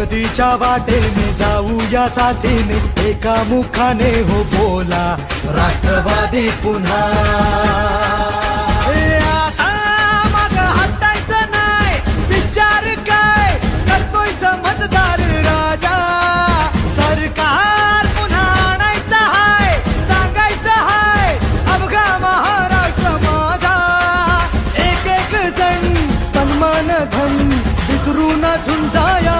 प्रगतीच्या वाटेने जाऊया साथीने. एका मुखाने हो बोला राष्ट्रवादी पुन्हा. ए, आता माग हटायचं नाही. विचार काय? करतोय समजदार राजा. सरकार पुन्हा आणायचं हाय सांगायचं हाय. अवघा महाराष्ट्र माझा. एक एक जण तन्मान धन विसरून झुंजाया.